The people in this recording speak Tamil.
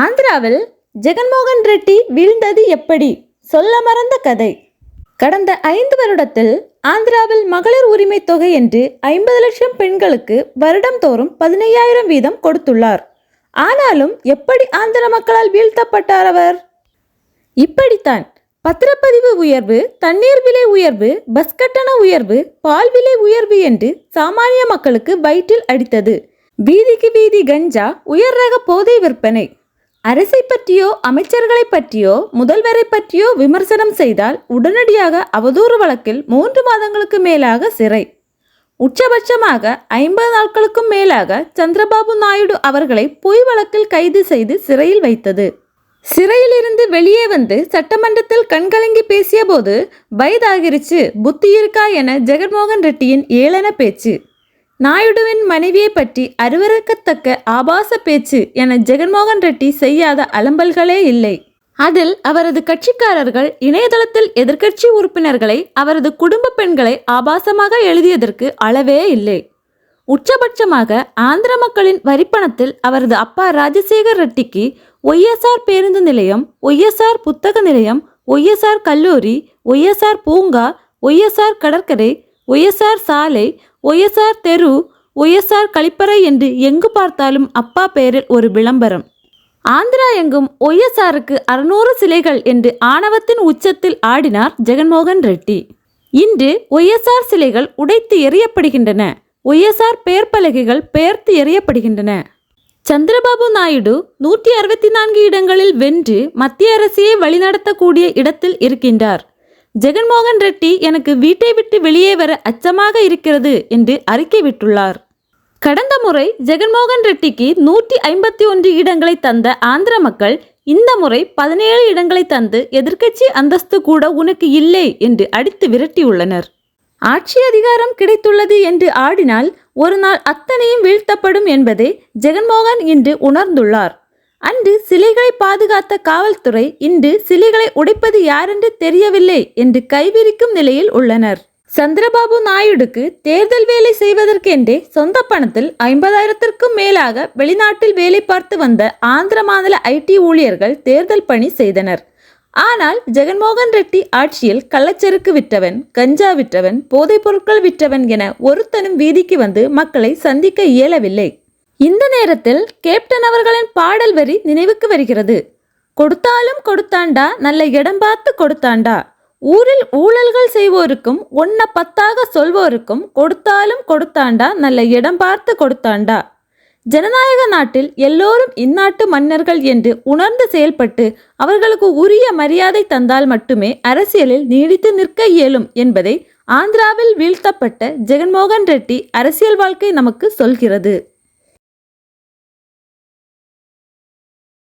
ஆந்திராவில் ஜெகன்மோகன் ரெட்டி வீழ்ந்தது எப்படி? சொல்ல மறந்த கதை. கடந்த ஐந்து வருடத்தில் ஆந்திராவில் மகளிர் உரிமை தொகை என்று ஐம்பது லட்சம் பெண்களுக்கு வருடம்தோறும் பதினையாயிரம் வீதம் கொடுத்துள்ளார். ஆனாலும் எப்படி ஆந்திர மக்களால் வீழ்த்தப்பட்டார் அவர்? இப்படித்தான் பத்திரப்பதிவு உயர்வு தண்ணீர் விலை உயர்வு பஸ் கட்டண உயர்வு பால் விலை உயர்வு என்று சாமானிய மக்களுக்கு வயிற்றில் அடித்தது. வீதிக்கு வீதி கஞ்சா உயர் ரக போதை விற்பனை. அரசை பற்றியோ அமைச்சர்களை பற்றியோ முதல்வரை பற்றியோ விமர்சனம் செய்தால் உடனடியாக அவதூறு வழக்கில் மூன்று மாதங்களுக்கு மேலாக சிறை. உச்சபட்சமாக ஐம்பது நாட்களுக்கும் மேலாக சந்திரபாபு நாயுடு அவர்களை பொய் வழக்கில் கைது செய்து சிறையில் வைத்தது. சிறையிலிருந்து வெளியே வந்து சட்டமன்றத்தில் கண்கலங்கி பேசியபோது வயதாகிருச்சு புத்தி இருக்கா என ஜெகன்மோகன் ரெட்டியின் ஏளன பேச்சு. நாயுடுவின் மனைவியை பற்றி அருவருக்கத்தக்க ஆபாச பேச்சு என ஜெகன்மோகன் ரெட்டி செய்யாத அலம்பல்களே இல்லை. அதில் அவரது கட்சிக்காரர்கள் இணையதளத்தில் எதிர்க்கட்சி உறுப்பினர்களை அவரது குடும்ப பெண்களை ஆபாசமாக எழுதியதற்கு அளவே இல்லை. உச்சபட்சமாக ஆந்திர மக்களின் வரிப்பணத்தில் அவரது அப்பா ராஜசேகர் ரெட்டிக்கு ஒய்எஸ்ஆர் பேருந்து நிலையம் ஒய்எஸ்ஆர் புத்தக நிலையம் ஒய்எஸ்ஆர் கல்லூரி ஒய்எஸ்ஆர் பூங்கா ஒய்எஸ்ஆர் கடற்கரை ஒய்எஸ்ஆர் சாலை ஒய்எஸ்ஆர் தெரு ஒய்எஸ்ஆர் கழிப்பறை என்று எங்கு பார்த்தாலும் அப்பா பெயரில் ஒரு விளம்பரம். ஆந்திரா எங்கும் ஒய்எஸ்ஆருக்கு அறுநூறு சிலைகள் என்று ஆணவத்தின் உச்சத்தில் ஆடினார் ஜெகன்மோகன் ரெட்டி. இன்று ஒய்எஸ்ஆர் சிலைகள் உடைத்து எறியப்படுகின்றன. ஒய்எஸ்ஆர் பெயர் பலகைகள் பெயர்த்து எறியப்படுகின்றன. சந்திரபாபு நாயுடு நூற்றி அறுபத்தி நான்கு இடங்களில் வென்று மத்திய அரசையே வழிநடத்தக்கூடிய இடத்தில் இருக்கின்றார். ஜெகன்மோகன் ரெட்டி எனக்கு வீட்டை விட்டு வெளியே வர அச்சமாக இருக்கிறது என்று அறிக்கை விட்டுள்ளார். கடந்த முறை ஜெகன்மோகன் ரெட்டிக்கு நூற்றி ஐம்பத்தி ஒன்று இடங்களை தந்த ஆந்திர மக்கள் இந்த முறை பதினேழு இடங்களை தந்து எதிர்க்கட்சி அந்தஸ்து கூட உனக்கு இல்லை என்று அடித்து விரட்டியுள்ளனர். ஆட்சி அதிகாரம் கிடைத்துள்ளது என்று ஆடினால் ஒரு நாள் அத்தனையும் வீழ்த்தப்படும் என்பதை ஜெகன்மோகன் இன்று உணர்ந்துள்ளார். அன்று சிலைகளை பாதுகாத்த காவல்துறை இன்று சிலைகளை உடைப்பது யாரென்று தெரியவில்லை என்று கைவிரிக்கும் நிலையில் உள்ளனர். சந்திரபாபு நாயுடுக்கு தேர்தல் வேலை செய்வதற்கென்றே சொந்த பணத்தில் ஐம்பதாயிரத்திற்கும் மேலாக வெளிநாட்டில் வேலை பார்த்து வந்த ஆந்திர மாநில ஐடி ஊழியர்கள் தேர்தல் பணி செய்தனர். ஆனால் ஜெகன்மோகன் ரெட்டி ஆட்சியில் கள்ளச்சருக்கு விற்றவன் கஞ்சா விற்றவன் போதைப் பொருட்கள் விற்றவன் என ஒருத்தனும் வீதிக்கு வந்து மக்களை சந்திக்க இயலவில்லை. இந்த நேரத்தில் கேப்டன் அவர்களின் பாடல் வரி நினைவுக்கு வருகிறது. கொடுத்தாலும் கொடுத்தாண்டா நல்ல இடம் பார்த்து கொடுத்தாண்டா. ஊரில் ஊழல்கள் செய்வோருக்கும் ஒன்ன பத்தாக சொல்வோருக்கும் கொடுத்தாலும் கொடுத்தாண்டா நல்ல இடம் பார்த்து கொடுத்தாண்டா. ஜனநாயக நாட்டில் எல்லோரும் இந்நாட்டு மன்னர்கள் என்று உணர்ந்து செயல்பட்டு அவர்களுக்கு உரிய மரியாதை தந்தால் மட்டுமே அரசியலில் நீடித்து நிற்க இயலும் என்பதை ஆந்திராவில் வீழ்த்தப்பட்ட ஜெகன்மோகன் ரெட்டி அரசியல் வாழ்க்கை நமக்கு சொல்கிறது.